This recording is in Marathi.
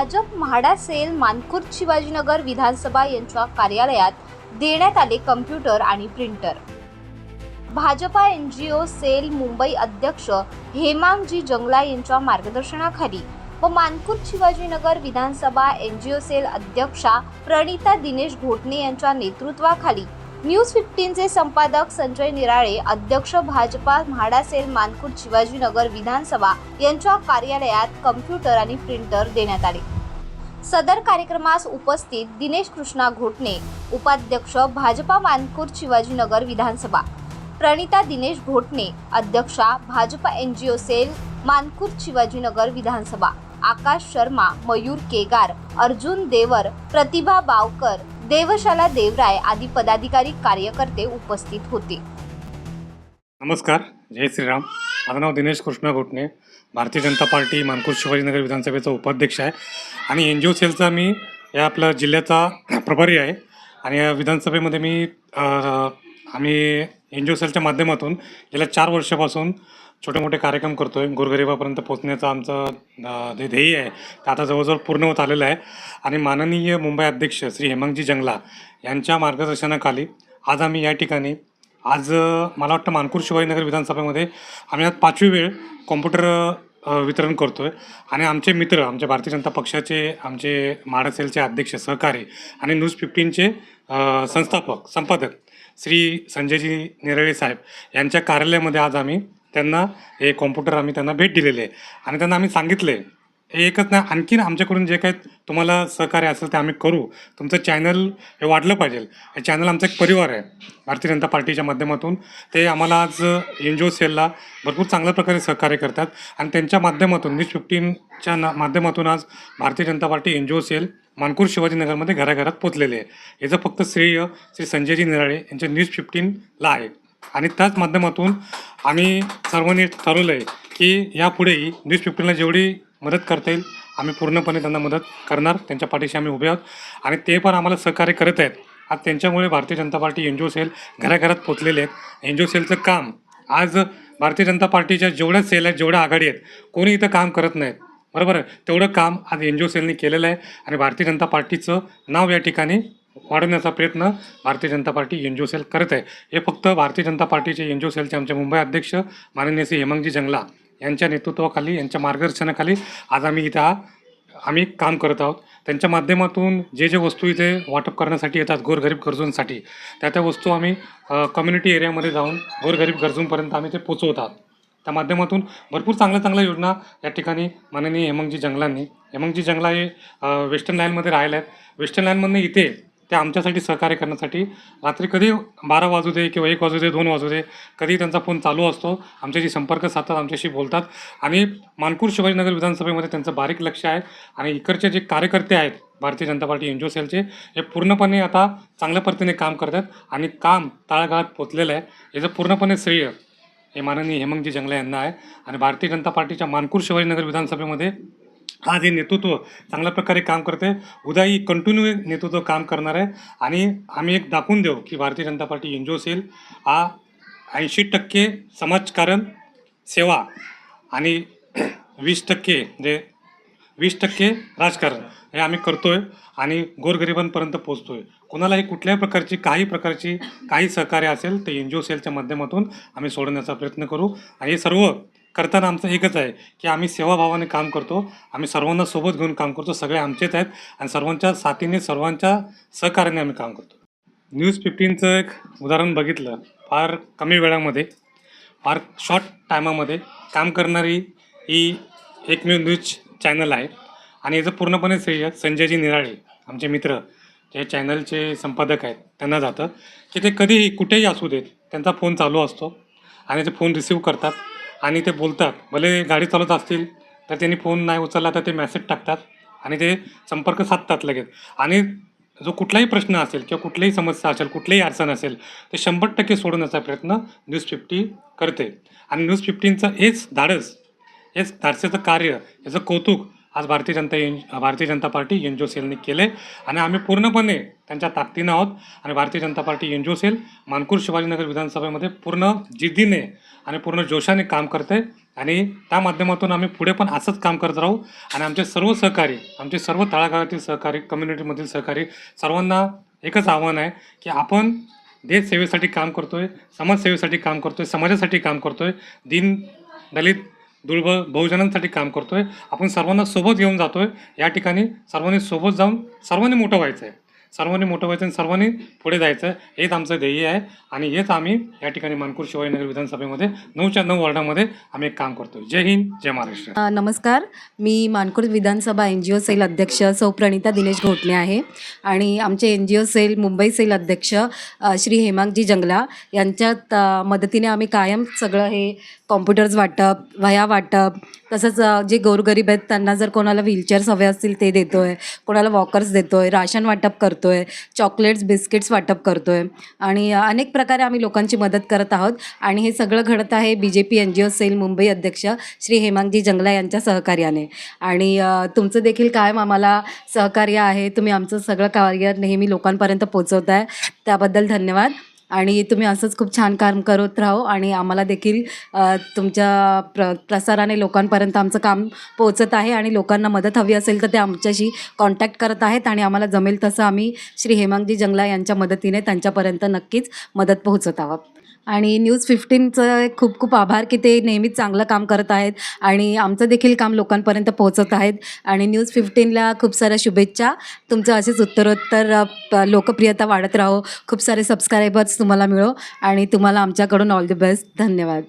भाजप म्हाडा सेल मानखुर्द शिवाजीनगर विधानसभा यांच्या कार्यालयात देण्यात आले कम्प्युटर आणि printer Bhajpa N G O cell Mumbai अध्यक्ष हेमांगजी जंगला यांच्या मार्गदर्शनाखाली व मानकुट शिवाजीनगर विधानसभा एन जी ओ सेल अध्यक्षा प्रणिता दिनेश घोटणे यांच्या नेतृत्वाखाली न्यूज फिफ्टीनचे संपादक संजय निराळे अध्यक्ष भाजपा म्हाडा सेल मानखुर्द शिवाजीनगर विधानसभा यांच्या कार्यालयात कम्प्युटर आणि प्रिंटर देण्यात आले. सदर कार्यक्रमास उपस्थित दिनेश कृष्णा घोटणे उपाध्यक्ष भाजपा मानखुर्द शिवाजीनगर विधानसभा प्रणिता दिनेश घोटणे अध्यक्षा Bhajpa N G O cell Mankhurd Shivajinagar विधानसभा आकाश शर्मा मयूर केगार अर्जुन देवर प्रतिभा बावकर देवशाला देवराय आदी पदाधिकारी कार्यकर्ते उपस्थित होते. नमस्कार जय श्रीराम. माझं नाव दिनेश कृष्णा घोटणे. भारतीय जनता पार्टी मानपूर शिवाजीनगर विधानसभेचा उपाध्यक्ष आहे. आणि एन जी ओ सेलचा मी या आपल्या जिल्ह्याचा प्रभारी आहे. आणि या विधानसभेमध्ये मी आम्ही एन जी ओ सेलच्या माध्यमातून गेल्या चार वर्षापासून छोटे मोठे कार्यक्रम करतो आहे गोरगरिबापर्यंत पोचण्याचं आमचं जे ध्येय आहे ते आता जवळजवळ पूर्ण होत आलेलं आहे. आणि माननीय मुंबई अध्यक्ष श्री हेमंतजी जंगला यांच्या मार्गदर्शनाखाली आज आम्ही या ठिकाणी आज मला वाटतं मानपूर शिवाजीनगर विधानसभेमध्ये आम्ही आज पाचवी वेळ कॉम्प्युटर वितरण करतो आहे आणि आमचे मित्र आमच्या भारतीय जनता पक्षाचे आमचे माडसेलचे अध्यक्ष सहकारी आणि न्यूज फिफ्टीनचे संस्थापक संपादक श्री संजयजी निरळे साहेब यांच्या कार्यालयामध्ये आज आम्ही त्यांना हे कॉम्प्युटर आम्ही त्यांना भेट दिलेली आहे. आणि त्यांना आम्ही सांगितले एकच नाही आणखीन आमच्याकडून जे काही तुम्हाला सहकार्य असेल ते आम्ही करू. तुमचं चॅनल हे वाढलं पाहिजे. हे चॅनल आमचा एक परिवार आहे भारतीय जनता पार्टीच्या माध्यमातून. ते आम्हाला आज एन जी ओ सेलला भरपूर चांगल्या प्रकारे सहकार्य करतात. आणि त्यांच्या माध्यमातून न्यूज फिफ्टीनच्या ना माध्यमातून आज Bharatiya Janata Party N G O cell Mankhurd शिवाजीनगरमध्ये घराघरात पोचलेले आहे. याचं फक्त श्रेय श्री संजयजी निराळे यांच्या न्यूज फिफ्टीनला आहे. आणि त्याच माध्यमातून आम्ही सर्वांनी ठरवलं आहे की यापुढेही न्यूज फिफ्टीनला जेवढी मदत करता येईल. आम्ही पूर्णपणे त्यांना मदत करणार. त्यांच्या पाठीशी आम्ही उभे आहोत. आणि ते पण आम्हाला सहकार्य करत आहेत. आज त्यांच्यामुळे Bharatiya Janata Party N G O cell घराघरात पोचलेले आहेत. एन जी ओ सेलचं काम आज भारतीय जनता पार्टीच्या जेवढ्या सेल आहेत जेवढ्या आघाडी आहेत कोणी इथं काम करत नाहीत. बरोबर आहे? तेवढं काम आज एन जी ओ सेलने केलेलं आहे. आणि भारतीय जनता पार्टीचं नाव या ठिकाणी वाढवण्याचा प्रयत्न Bharatiya Janata Party N G O cell करत आहे. हे फक्त भारतीय जनता पार्टीचे एन जी ओ सेलचे आमचे मुंबई अध्यक्ष माननीय श्री हेमंगजी जंगला यांच्या नेतृत्वाखाली यांच्या मार्गदर्शनाखाली आज आम्ही इथं हा आम्ही काम करत आहोत. त्यांच्या माध्यमातून जे जे वस्तू इथे वाटप करण्यासाठी येतात गोरगरीब गरजूंसाठी त्या त्या वस्तू आम्ही कम्युनिटी एरियामध्ये जाऊन गोरगरीब गरजूंपर्यंत आम्ही ते पोचवत आहोत. त्या माध्यमातून भरपूर चांगल्या चांगल्या योजना या ठिकाणी माननीय हेमंगजी जंगलांनी हेमंगजी जंगला हे वेस्टर्न लाईनमध्ये राहिले आहेत. वेस्टर्न लाईनमधनं इथे ते आमच्यासाठी सहकार्य करण्यासाठी रात्री कधी बारा वाजू दे किंवा एक वाजू दे दोन वाजू दे कधी त्यांचा फोन चालू असतो आमच्याशी संपर्क साधतात आमच्याशी बोलतात. आणि मानपूर शिवाजीनगर विधानसभेमध्ये त्यांचं बारीक लक्ष आहे आणि इकडचे जे कार्यकर्ते आहेत भारतीय जनता पार्टी एन जी ओ सेलचे हे पूर्णपणे आता चांगल्या पद्धतीने काम करतात आणि काम तळागाळात पोचलेलं आहे. याचं पूर्णपणे श्रेय हे माननीय हेमंतजी जंगले यांना आहे. आणि भारतीय जनता पार्टीच्या मानपूर शिवाजीनगर विधानसभेमध्ये आज हे नेतृत्व चांगल्या प्रकारे काम करते. उद्याही कंटिन्यू नेतृत्व काम करणार आहे. आणि आम्ही एक दाखवून देऊ की Bharatiya Janata Party N G O cell हा ऐंशी टक्के समाजकारण सेवा आणि वीस टक्के जे वीस टक्के राजकारण हे आम्ही करतोय आणि गोरगरिबांपर्यंत पोहोचतोय. कोणालाही कुठल्याही प्रकारची काही प्रकारची काही सहकार्य असेल ते एन जी ओ सेलच्या माध्यमातून आम्ही सोडवण्याचा प्रयत्न करू. आणि हे सर्व करताना आमचं एकच आहे की आम्ही सेवाभावाने काम करतो. आम्ही सर्वांना सोबत घेऊन काम करतो. सगळे आमचेच आहेत आणि सर्वांच्या साथीने सर्वांच्या सहकार्याने आम्ही काम करतो. न्यूज फिफ्टीनचं एक उदाहरण बघितलं. फार कमी वेळामध्ये फार शॉर्ट टायमामध्ये काम करणारी ही एकमेव न्यूज चॅनल आहे. आणि याचं पूर्णपणे श्रेय संजयजी निराळे आमचे मित्र जे चॅनलचे संपादक आहेत त्यांना जातं. की ते कधीही कुठेही असू देत त्यांचा फोन चालू असतो आणि ते फोन रिसीव करतात. आणि ते बोलतात भले गाडी चालवत असतील तर त्यांनी फोन नाही उचलला तर ते मेसेज टाकतात आणि ते संपर्क साधतात लगेच. आणि जो कुठलाही प्रश्न असेल किंवा कुठलीही समस्या असेल कुठलीही अडचण असेल ते शंभर टक्के सोडवण्याचा प्रयत्न न्यूज फिफ्टी करते. आणि न्यूज फिफ्टीनचं हेच धाडस हेच धाडसेचं कार्य याचं कौतुक आज भारतीय जनता एन भारतीय जनता पार्टी एन जी ओ सेलने केले आणि आम्ही पूर्णपणे त्यांच्या ताकदीनं आहोत. आणि Bharatiya Janata Party N G O cell Mankhurd Shivajinagar विधानसभेमध्ये पूर्ण जिद्दीने आणि पूर्ण जोशाने काम करते आणि त्या माध्यमातून आम्ही पुढे पण असंच काम करत राहू. आणि आमचे सर्व सहकारी आमचे सर्व तळागाळातील सहकारी कम्युनिटीमधील सहकारी सर्वांना एकच आव्हान आहे की आपण देशसेवेसाठी काम काम करतोय समाजसेवेसाठी काम करतोय समाजासाठी काम करतोय. दीन दलित दुर्बळ बहुजनांसाठी काम करतोय. आपण सर्वांना सोबत घेऊन जातोय. या ठिकाणी सर्वांनी सोबत जाऊन सर्वांनी मोठं व्हायचं आहे सर्वांनी मोठं व्हायचं आणि सर्वांनी पुढे जायचं आहे हेच आमचं ध्येय आहे. आणि हेच आम्ही या ठिकाणी मानपूर शिवाजीनगर विधानसभेमध्ये नऊच्या नऊ वॉर्डामध्ये आम्ही एक काम करतो जय हिंद जय महाराष्ट्र. नमस्कार. मी मानकुर्द विधानसभा एन जी ओ सेल अध्यक्ष सौ प्रणिता दिनेश घोटणे आहे. आणि आमचे N G O cell Mumbai cell अध्यक्ष श्री हेमांगजी जंगला यांच्यात मदतीने आम्ही कायम सगळं हे कॉम्प्युटर्स वाटप वह्या वाटप तसंच जे गोरगरीब आहेत त्यांना जर कोणाला व्हीलचेअर्स हवे असतील ते देतो आहे कोणाला वॉकर्स देतो आहे राशन वाटप करतो आहे चॉकलेट्स बिस्किट्स वाटप करतो आहे आणि अनेक प्रकारे आम्ही लोकांची मदत करत आहोत. आणि हे सगळं घडत आहे B J P N G O cell Mumbai अध्यक्ष श्री हेमांगजी जंगला यांच्या सहकार्याने. आणि तुमचं देखील कायम आम्हाला सहकार्य आहे. तुम्ही आमचं सगळं कार्य नेहमी लोकांपर्यंत पोचवत आहे त्याबद्दल धन्यवाद. आणि तुम्ही असंच खूप छान काम करत राहो आणि आम्हाला देखील तुमच्या प्र प्रसाराने लोकांपर्यंत आमचं काम पोचत आहे आणि लोकांना मदत हवी असेल तर ते आमच्याशी कॉन्टॅक्ट करत आहेत आणि आम्हाला जमेल तसं आम्ही श्री हेमांगजी जंगला यांच्या मदतीने त्यांच्यापर्यंत नक्कीच मदत पोहोचत आहोत. आणि न्यूज फिफ्टीनचं खूप खूप आभार की ते नेहमीच चांगलं काम करत आहेत आणि आमचं देखील काम लोकांपर्यंत पोहोचत आहेत. आणि न्यूज फिफ्टीनला खूप साऱ्या शुभेच्छा. तुमचं असेच उत्तरोत्तर प- लोकप्रियता वाढत राहो. खूप सारे सबस्क्रायबर्स तुम्हाला मिळो. आणि तुम्हाला आमच्याकडून ऑल द बेस्ट धन्यवाद.